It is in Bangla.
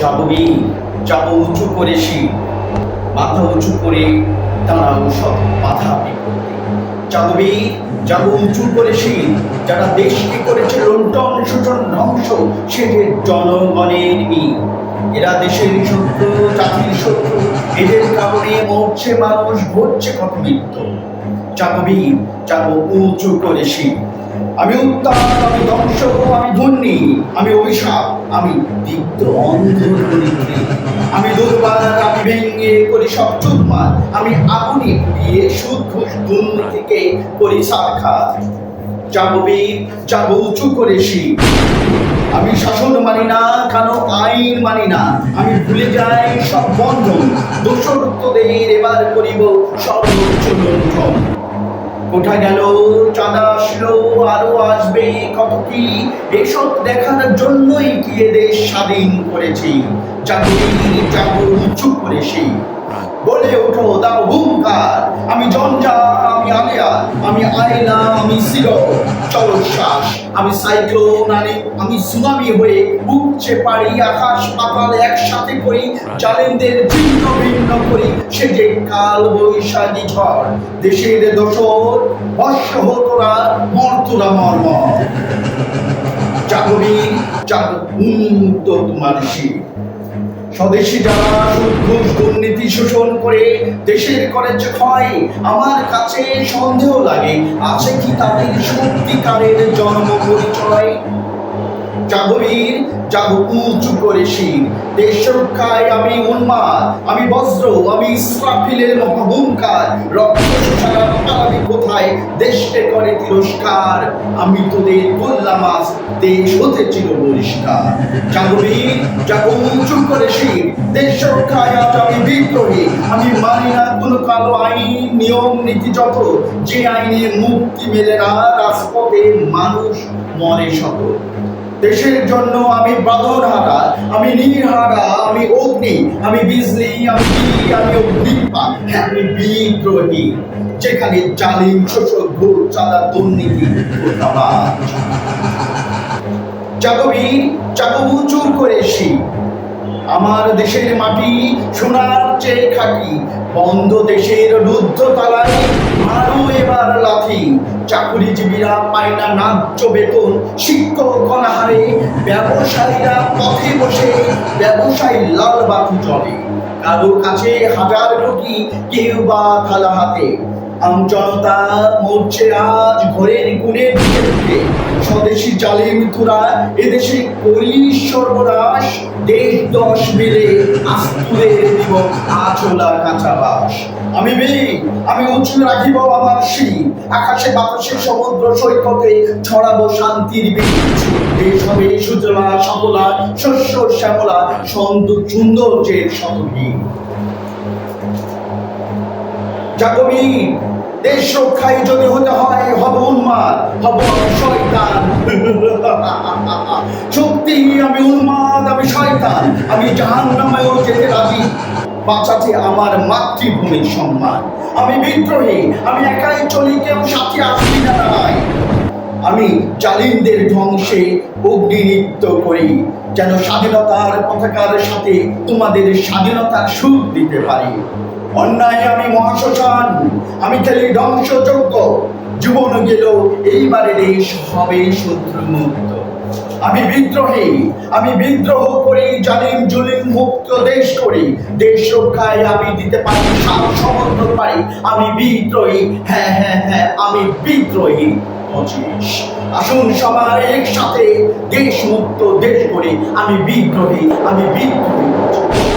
যাবি যাব উঁচু করে শিব মাথা উঁচু করে দাঁড়াও সব বাধা বিপত্তি যাবি উঁচু করে শিব যারা দেশকে করেছে লুণ্ঠন, শোষণ, ধ্বংস, সে যে জনগণের এরা দেশের শত্রু জাতির শত্রু, এদের কারণে মরছে মানুষ, ঘটছে কত মৃত্যু। চাকবি চাকো উঁচু করে শিব আমি উত্তাপ আমি ধ্বংস আমি ঘূর্ণি আমি অভিশাপ। আমি দীপ্ত অন্ধ দরিদ্রী আমি দুর্বার আমি ভেঙে করি সব চুরমার আমি আগুনে পুড়িয়ে সুদ ঘুষ দুর্নীতিকে করি সাক্ষাৎ। যাব বীর, যাব উঁচু করে শিব আমি শাসন মানি না, কেন আইন মানি না। আমি ভুলে যাই সব বন্ধন। দোষরত্বদের এবার করিব সর্বোচ্চ লুণ্ঠন কোথায় গেল চাঁদা আসলো? আরও আসবে কত কি? এসব দেখানোর জন্যই কি এদের স্বাধীন করেছি? চাকরি চাকরি চুপ করেছি। বলে ওঠো দাও হুঙ্কার। আমি জঞ্জা আমি আলিয়া আমি আয়না, আমি সির চলো শ্বাস আমি সাইক্লোন আনি, আমি সুনামি হয়ে উঠছে পারি আকাশ পাতাল একসাথে করি জালেনদের ছিন্ন ভিন্ন করি সে যে কাল বৈশাখী ঝড়, দেশের দোষর বর্ষ হতরা মর্তরা মর্ম। জাগবীর জাগ উন্মুক্ত তোমার শিব স্বদেশী যারা ঘুষ দুর্নীতি শোষণ করে দেশের করেছে ক্ষয়, আমার কাছে সন্দেহ লাগে, আছে কি তাদের সত্যিকারের জন্ম পরিচয়? জাগবীর জাগ উঁচু করে শির। দেশ রক্ষায় আমি আমি বজ্র, আমি ইসরাফিলের কোথায়? দেশকে করে তিরস্কার। আমি তোদের দেশ হতে চির পরিষ্কার জাগ উঁচু করে দেশ রক্ষায় আজ আমি বিদ্রোহী। আমি মানি না কোনো কালো আইন, নিয়ম, নীতি যত। যে আইনে মুক্তি মেলে না, রাজপথে মানুষ মরে শত। দেশের জন্য আমি বাদর হারা আমি নির্হারা আমি অগ্নি, আমি বিজলি, আমি আমি অগ্নিপা হ্যাঁ আমি বিদ্রোহী, যেখানে জালিম শোষক ঘোর চাঁদা দুর্নীতি তামাক। জাগবীর জাগব করে আমার দেশের মাটি সোনার চেয়ে খাটি, বন্ধ দেশের রুদ্ধ তালায় এবার লাথি চাকুরিজীবীরা পায় না ন্যায্য বেতন, শিক্ষক অনাহারে ব্যবসায়ীরা পথে বসে, ব্যবসায়ী লাল বাতি চলে কারও কাছে হাজার কেউ বা থালা হাতে। মরছে আজ ঘরের গুণে ঢুকে ঢুকে স্বদেশী জালিম তুরা, এদেশে করি সর্বনাশ, দেশ দশ মিলে আস্তুরে দিব আচলা কাঁচা বাস আমি বীর আমি উঁচু রাখিব আমার শির আকাশে বাতাসে সমুদ্র সৈকতে ছড়াবো শান্তির বীজ। দেশ হবে সুজলা সফলা শস্য শ্যামলা সৌন্দর্য সৌন্দর্যের সতহীন জাগবি দেশ রক্ষায় যদি হতে হয়, হব উন্মাদ, হব শয়তান। সত্যি আমি উন্মাদ, আমি শয়তান, আমি জাহান নামেও যেতে রাজি। বাঁচাতে আমার মাতৃভূমির সম্মান। আমি বিদ্রোহী, আমি একাই চলি, কেউ সাথে আসবি না নাই আমি জালিমদের ধ্বংসে অগ্নি নৃত্য করি, যেন স্বাধীনতার পতাকার সাথে তোমাদের স্বাধীনতার সুখ দিতে পারি। অন্যায় আমি মহাশ্মশান, আমি খেলি ধ্বংসযোগ্য জীবন গেল এইবারে দেশ হবে শত্রু মুক্ত। আমি বিদ্রোহী, আমি বিদ্রোহ করি, জালিম, জুলিম, মুক্ত দেশ করি। দেশ রক্ষায় আমি দিতে পারি সমর্থন পারি আমি বিদ্রোহী হ্যাঁ হ্যাঁ হ্যাঁ আমি বিদ্রোহী। পঁচিশ। আসুন সবাই একসাথে দেশ মুক্ত দেশ করে। আমি বিদ্রোহী আমি বিদ্রোহী।